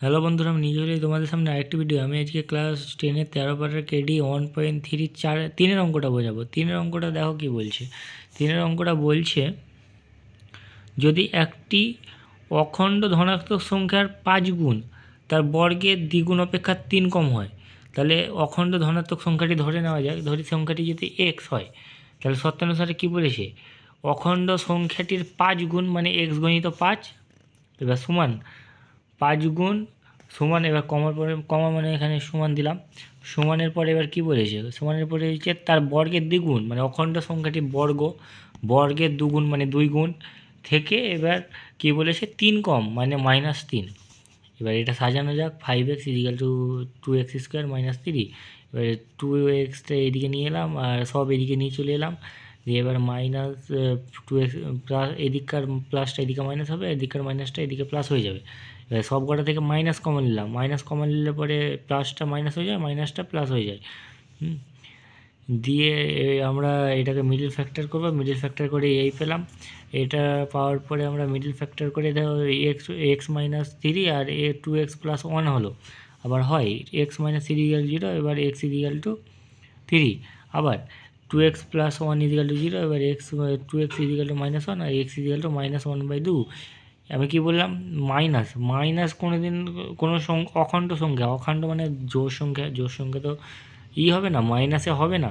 Hello বন্ধুরা, আমি নিজে তোমাদের সামনে আরেকটি ভিডিও আমি আজকে ক্লাস টেনের তেরো পারের কেডি ওয়ান পয়েন্ট থ্রি চার, তিনের অঙ্কটা বোঝাবো। তিনের অঙ্কটা দেখো কি বলছে। তিনের অঙ্কটা বলছে, যদি একটি অখণ্ড ধনাত্মক সংখ্যার পাঁচ গুণ, তার বর্গের দ্বিগুণ অপেক্ষা তিন কম হয়, তাহলে অখণ্ড ধনাত্মক সংখ্যাটি ধরে নেওয়া যায়। ধরি সংখ্যাটি যদি এক্স হয়, তাহলে সত্যানুসারে কী বলেছে? অখণ্ড সংখ্যাটির পাঁচ গুণ মানে এক্স গণিত পাঁচ, এবার সমান পাঁচ গুণ সমান, এবার কমার পরে, কমা মানে এখানে সমান দিলাম। সমানের পরে এবার কি বলেছে? সমানের পরে হচ্ছে তার বর্গের দ্বিগুণ মানে অখণ্ড সংখ্যাটি বর্গ। বর্গের দুগুণ মানে দুই গুণ থেকে এবার কি বলেছে? তিন কম মানে মাইনাস তিন। এবার এটা সাজানো যাক five x equal to two x square minus three এবারে টু এক্সটা এদিকে নিয়ে এলাম, আর সব এদিকে নিয়ে চলে এলাম। দিয়ে এবার মাইনাস টু এক্স প্লাস এদিককার প্লাসটা এদিকে মাইনাস হবে, এদিককার মাইনাসটা এদিকে প্লাস হয়ে যাবে। এবার সব কটা থেকে মাইনাস কমন নিলাম। মাইনাস কমন নিলে পরে প্লাসটা মাইনাস হয়ে যায় মাইনাসটা প্লাস হয়ে যায়। দিয়ে আমরা এটাকে মিডিল ফ্যাক্টর করব। মিডিল ফ্যাক্টর করে এই পেলাম। এটা পাওয়ার পরে আমরা মিডিল ফ্যাক্টর করে দেখো এক্স এক্স মাইনাস থ্রি আর এ টু এক্স প্লাস ওয়ান হলো। আবার হয় x minus three equal zero এবার এক্স ইজিক্যাল টু থ্রি আবার two x plus one equal to zero এবার x two x equal to minus one R x equal to minus one by দু আমি কি বললাম? মাইনাস মাইনাস কোনো দিন কোনো অখণ্ড সংখ্যা, অখণ্ড মানে জোর সংখ্যা জোর সংখ্যা তো ই হবে না মাইনাসে হবে না।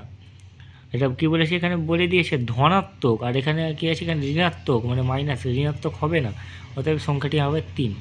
এটা কি বলেছে? এখানে বলে দিয়েছে ধনাত্মক, আর এখানে কি আছে? এখানে ঋণাত্মক মানে মাইনাস ঋণাত্মক হবে না। অতএব সংখ্যাটি হবে তিন।